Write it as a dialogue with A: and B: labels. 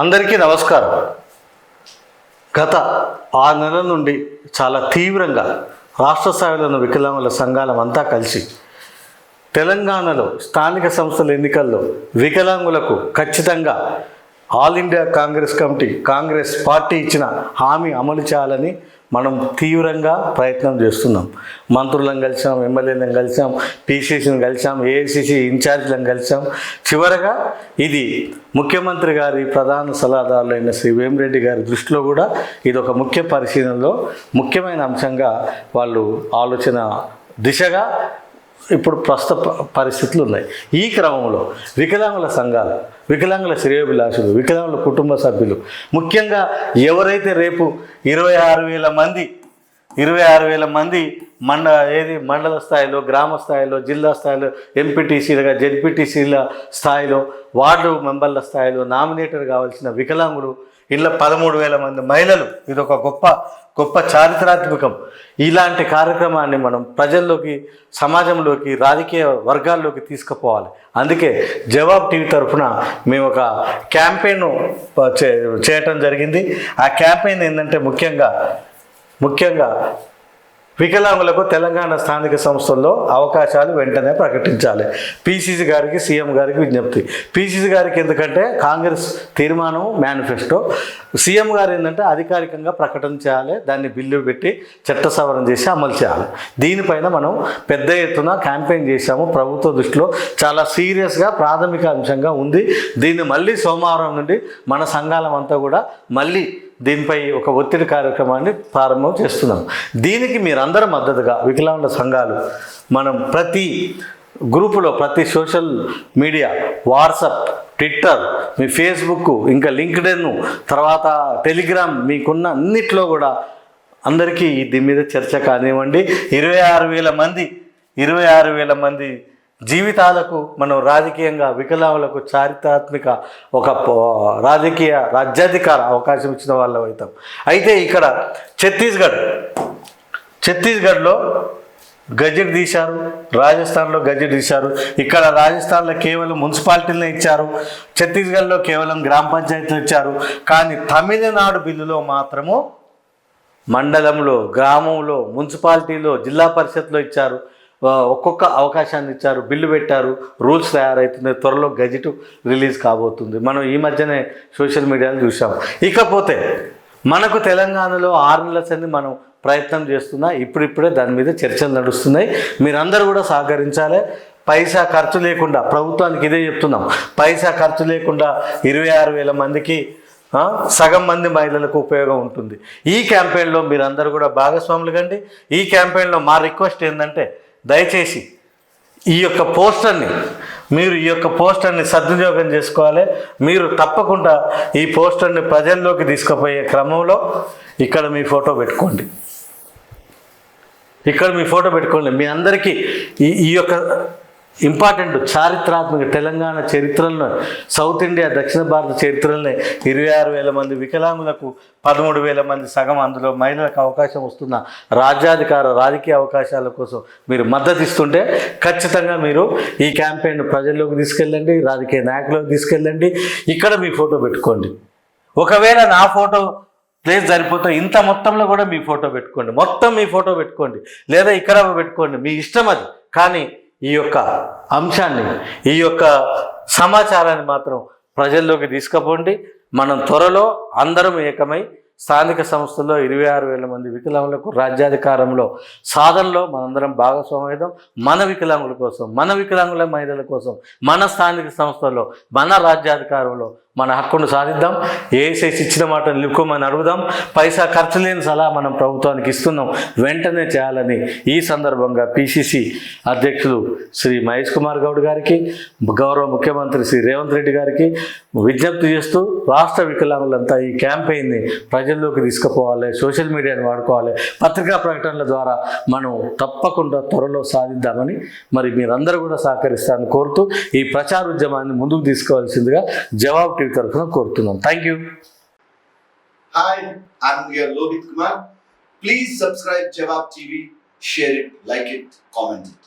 A: అందరికీ నమస్కారం. గత ఆరు నెలల నుండి చాలా తీవ్రంగా రాష్ట్ర స్థాయిలో ఉన్న వికలాంగుల సంఘాలం అంతా కలిసి తెలంగాణలో స్థానిక సంస్థల ఎన్నికల్లో వికలాంగులకు ఖచ్చితంగా all India Congress committee Congress party ఇచ్చిన హామీ అమలు చేయాలని మనం తీవ్రంగా ప్రయత్నం చేస్తున్నాం. మంత్రులను కలిసాం ఎమ్మెల్యేలను కలిసాం పీసీసీని కలిసాం ఏఐసీసీ ఇన్ఛార్జీలను కలిసాం. చివరగా ఇది ముఖ్యమంత్రి గారి ప్రధాన సలహాదారులైన శ్రీ వేమిరెడ్డి గారి దృష్టిలో కూడా ఇది ఒక ముఖ్య పరిశీలనలో ముఖ్యమైన అంశంగా వాళ్ళు ఆలోచన దిశగా ఇప్పుడు ప్రస్తుత పరిస్థితులు ఉన్నాయి. ఈ క్రమంలో వికలాంగుల సంఘాలు వికలాంగుల శ్రేయోభిలాషులు వికలాంగుల కుటుంబ సభ్యులు ముఖ్యంగా ఎవరైతే రేపు ఇరవై ఆరు వేల మంది ఇరవై ఆరు వేల మంది మండ ఏది మండల స్థాయిలో గ్రామ స్థాయిలో జిల్లా స్థాయిలో ఎంపీటీసీలుగా జెడ్పీటీసీల స్థాయిలో వార్డు మెంబర్ల స్థాయిలో నామినేటర్ కావాల్సిన వికలాంగులు ఇలా పదమూడు వేల మంది మహిళలు. ఇది ఒక గొప్ప గొప్ప చారిత్రాత్మకం. ఇలాంటి కార్యక్రమాన్ని మనం ప్రజల్లోకి సమాజంలోకి రాజకీయ వర్గాల్లోకి తీసుకుపోవాలి. అందుకే జవాబ్ టీవీ తరఫున మేము ఒక క్యాంపెయిన్ చేయటం జరిగింది. ఆ క్యాంపెయిన్ ఏంటంటే ముఖ్యంగా ముఖ్యంగా వికలాంగులకు తెలంగాణ స్థానిక సంస్థల్లో అవకాశాలు వెంటనే ప్రకటించాలి. పీసీసీ గారికి సీఎం గారికి విజ్ఞప్తి. పీసీసీ గారికి ఎందుకంటే కాంగ్రెస్ తీర్మానం మేనిఫెస్టో. సీఎం గారు ఏంటంటే అధికారికంగా ప్రకటన చేయాలి దాన్ని బిల్లు పెట్టి చట్ట సవరణ చేసి అమలు చేయాలి. దీనిపైన మనం పెద్ద ఎత్తున క్యాంపెయిన్ చేశాము. ప్రభుత్వ దృష్టిలో చాలా సీరియస్గా ప్రాథమిక అంశంగా ఉంది. దీన్ని మళ్ళీ సోమవారం నుండి మన సంఘాలం అంతా కూడా మళ్ళీ దీనిపై ఒక ఒత్తిడి కార్యక్రమాన్ని ప్రారంభం చేస్తున్నాం. దీనికి మీరందరూ మద్దతుగా వికలాంగుల సంఘాలు మనం ప్రతి గ్రూపులో ప్రతి సోషల్ మీడియా వాట్సప్ ట్విట్టర్ మీ ఫేస్బుక్ ఇంకా లింక్డ్ఇన్ తర్వాత టెలిగ్రామ్ మీకున్న అన్నిట్లో కూడా అందరికీ దీని మీద చర్చ కానివ్వండి. ఇరవై ఆరు వేల మంది ఇరవై ఆరు వేల మంది జీవితాలకు మనం రాజకీయంగా వికలాంగులకు చారిత్రాత్మక ఒక రాజకీయ రాజ్యాధికార అవకాశం ఇచ్చిన వాళ్ళం అవుతాం. అయితే ఇక్కడ ఛత్తీస్గఢ్ ఛత్తీస్గఢ్లో గజెట్ తీశారు రాజస్థాన్లో గజెట్ తీశారు. ఇక్కడ రాజస్థాన్లో కేవలం మున్సిపాలిటీలనే ఇచ్చారు ఛత్తీస్గఢ్లో కేవలం గ్రామ పంచాయతీలు ఇచ్చారు. కానీ తమిళనాడు బిల్లులో మాత్రము మండలంలో గ్రామంలో మున్సిపాలిటీలో జిల్లా పరిషత్లో ఇచ్చారు. ఒక్కొక్క అవకాశాన్ని ఇచ్చారు బిల్లు పెట్టారు రూల్స్ తయారవుతుంది త్వరలో గజెట్ రిలీజ్ కాబోతుంది. మనం ఈ మధ్యనే సోషల్ మీడియాలో చూసాం ఇకపోతే మనకు తెలంగాణలో ఆరు నెలల సంది మనం ప్రయత్నం చేస్తున్నా ఇప్పుడిప్పుడే దాని మీద చర్చలు నడుస్తున్నాయి. మీరందరూ కూడా సహకరించాలి. పైసా ఖర్చు లేకుండా ప్రభుత్వానికి ఇదే చెప్తున్నాం. పైసా ఖర్చు లేకుండా ఇరవై ఆరు వేల మందికి సగం మంది మహిళలకు ఉపయోగం ఉంటుంది. ఈ క్యాంపెయిన్లో మీరందరూ కూడా భాగస్వాములు కండి. ఈ క్యాంపెయిన్లో మా రిక్వెస్ట్ ఏంటంటే దయచేసి ఈ యొక్క పోస్టర్ని మీరు ఈ యొక్క పోస్టర్ని సద్వినియోగం చేసుకోవాలి. మీరు తప్పకుండా ఈ పోస్టర్ని ప్రజల్లోకి తీసుకుపోయే క్రమంలో ఇక్కడ మీ ఫోటో పెట్టుకోండి. ఇక్కడ మీ ఫోటో పెట్టుకోండి. మీ అందరికీ ఈ ఈ యొక్క ఇంపార్టెంట్ చారిత్రాత్మక తెలంగాణ చరిత్రలో సౌత్ ఇండియా దక్షిణ భారత చరిత్రలోనే ఇరవై ఆరు వేల మంది వికలాంగులకు పదమూడు వేల మంది సగం అందులో మహిళలకు అవకాశం వస్తున్న రాజ్యాధికార రాజకీయ అవకాశాల కోసం మీరు మద్దతు ఇస్తుంటే ఖచ్చితంగా మీరు ఈ క్యాంపెయిన్ ప్రజల్లోకి తీసుకెళ్ళండి రాజకీయ నాయకులకు తీసుకెళ్ళండి. ఇక్కడ మీ ఫోటో పెట్టుకోండి. ఒకవేళ నా ఫోటో ప్లేస్ సరిపోతే ఇంత మొత్తంలో కూడా మీ ఫోటో పెట్టుకోండి. మొత్తం మీ ఫోటో పెట్టుకోండి. లేదా ఇక్కడ పెట్టుకోండి. మీ ఇష్టం అది. కానీ ఈ యొక్క అంశాన్ని ఈ యొక్క సమాచారాన్ని మాత్రం ప్రజల్లోకి తీసుకుపోండి. మనం త్వరలో అందరం ఏకమై స్థానిక సంస్థల్లో ఇరవై ఆరు వేల మంది వికలాంగులకు రాజ్యాధికారంలో సాధనలో మనందరం భాగస్వామ్యం మన వికలాంగుల కోసం మన వికలాంగుల మహిళల కోసం మన స్థానిక సంస్థల్లో మన రాజ్యాధికారంలో మన హక్కును సాధిద్దాం. ఏసైసి ఇచ్చిన మాట నిలుపుకోమని అడుగుదాం. పైసా ఖర్చు లేని సలహా మనం ప్రభుత్వానికి ఇస్తున్నాం. వెంటనే చేయాలని ఈ సందర్భంగా పిసిసి అధ్యక్షులు శ్రీ మహేష్ కుమార్ గౌడ్ గారికి గౌరవ ముఖ్యమంత్రి శ్రీ రేవంత్ రెడ్డి గారికి విజ్ఞప్తి చేస్తూ రాష్ట్ర వికలాంగులంతా ఈ క్యాంపెయిన్ని ప్రజల్లోకి తీసుకుపోవాలి సోషల్ మీడియాని వాడుకోవాలి పత్రికా ప్రకటనల ద్వారా మనం తప్పకుండా త్వరలో సాధిద్దామని మరి మీరందరూ కూడా సహకరిస్తారని కోరుతూ ఈ ప్రచార ఉద్యమాన్ని ముందుకు తీసుకోవాల్సిందిగా జవాబు టీవీ తరఫున కోరుతున్నాం thank you
B: Hi, I'm your Lohit Kumar. Please subscribe Jawab TV, share it, like it, comment it.